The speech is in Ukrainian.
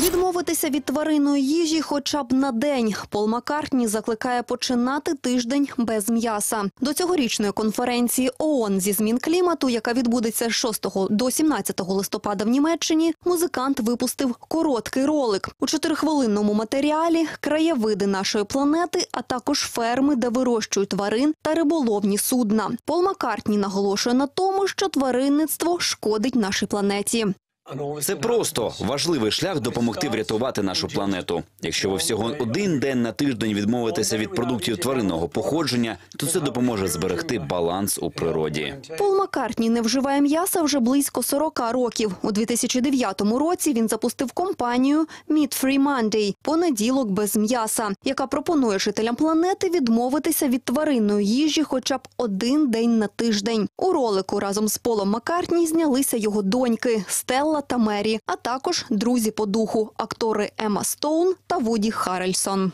відмовитися від тваринної їжі хоча б на день. Пол Маккартні закликає починати тиждень без м'яса. До цьогорічної конференції ООН зі змін клімату, яка відбудеться з 6 до 17 листопада в Німеччині, музикант випустив короткий ролик у чотирихвилинному матеріалі, краєвиди нашої планети, а також ферми, де вирощують тварин та риболовні судна. Пол Маккартні наголошує на тому, що тваринництво шкодить нашій планеті. Це просто важливий шлях допомогти врятувати нашу планету. Якщо ви всього один день на тиждень відмовитеся від продуктів тваринного походження, то це допоможе зберегти баланс у природі. Пол Маккартні не вживає м'яса вже близько 40 років. У 2009 році він запустив компанію Meat Free Monday – понеділок без м'яса, яка пропонує жителям планети відмовитися від тваринної їжі хоча б один день на тиждень. У ролику разом з Полом Маккартні знялися його доньки Стелла та Мері, а також друзі по духу актори Ема Стоун та Вуді Харрельсон.